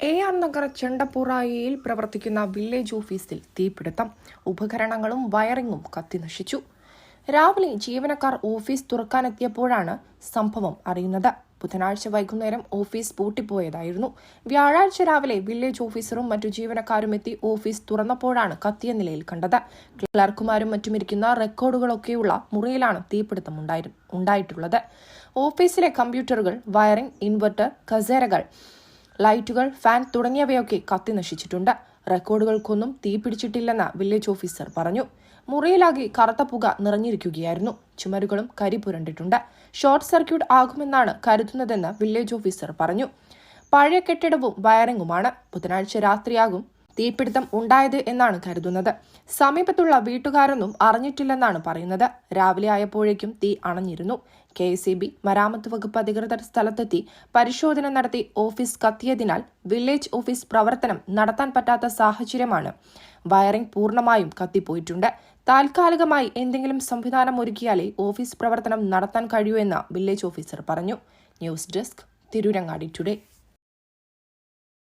A R Nagar ചെണ്ടപ്പുറായിയിൽ പ്രവർത്തിക്കുന്ന village ഓഫീസിൽ തീപിടുത്തം. ഉപകരണങ്ങളും വയറിങ്ങും കത്തിനശിച്ചു രാവിലെ ജീവനക്കാർ ഓഫീസ് തുറക്കാനെത്തിയപ്പോഴാണ് സംഭവം അറിയുന്നത്. ബുധനാഴ്ച വൈകുന്നേരം ഓഫീസ് പൂട്ടിപ്പോയതായിരുന്നു. വ്യാഴാഴ്ച രാവിലെ വില്ലേജ് ഓഫീസറും മറ്റു ജീവനക്കാരും എത്തി ഓഫീസ് തുറന്നപ്പോഴാണ് കത്തിയ നിലയിൽ കണ്ടത്. ക്ലർക്കുമാരും മറ്റും ഇരിക്കുന്ന റെക്കോർഡുകളൊക്കെയുള്ള മുറിയിലാണ് തീപിടുത്തം ഉണ്ടായിട്ടുള്ളത്. ഓഫീസിലെ കമ്പ്യൂട്ടറുകൾ വയറിംഗ് ഇൻവെർട്ടർ കസേരകൾ ലൈറ്റുകൾ ഫാൻ തുടങ്ങിയവയൊക്കെ കത്തി നശിച്ചിട്ടുണ്ട്. റെക്കോർഡുകൾക്കൊന്നും തീ പിടിച്ചിട്ടില്ലെന്ന് വില്ലേജ് ഓഫീസർ പറഞ്ഞു. മുറിയിലാകെ കറുത്ത പുക നിറഞ്ഞിരിക്കുകയായിരുന്നു. ചുമരുകളും കരിപുരണ്ടിട്ടുണ്ട് ഷോർട്ട് സർക്യൂട്ട് ആകുമെന്നാണ് കരുതുന്നതെന്ന് വില്ലേജ് ഓഫീസർ പറഞ്ഞു. പഴയ കെട്ടിടവും വയറിംഗുമാണ് ബുധനാഴ്ച രാത്രിയാകും തീപിടുത്തം ഉണ്ടായത് എന്നാണ് കരുതുന്നത്. സമീപത്തുള്ള വീട്ടുകാരൊന്നും അറിഞ്ഞിട്ടില്ലെന്നാണ് പറയുന്നത്. രാവിലെ ആയപ്പോഴേക്കും തീ അണഞ്ഞിരുന്നു. കെ സി ബി മരാമത്ത് വകുപ്പ് അധികൃതർ സ്ഥലത്തെത്തി പരിശോധന നടത്തി ഓഫീസ് കത്തിയതിനാൽ വില്ലേജ് ഓഫീസ് പ്രവർത്തനം നടത്താൻ പറ്റാത്ത സാഹചര്യമാണ്. വയറിംഗ് പൂർണമായും കത്തിപ്പോയിട്ടുണ്ട്. താൽക്കാലികമായി എന്തെങ്കിലും സംവിധാനം ഒരുക്കിയാലേ ഓഫീസ് പ്രവർത്തനം നടത്താൻ കഴിയൂ എന്ന് വില്ലേജ് ഓഫീസർ പറഞ്ഞു. News desk Tirurangadi today.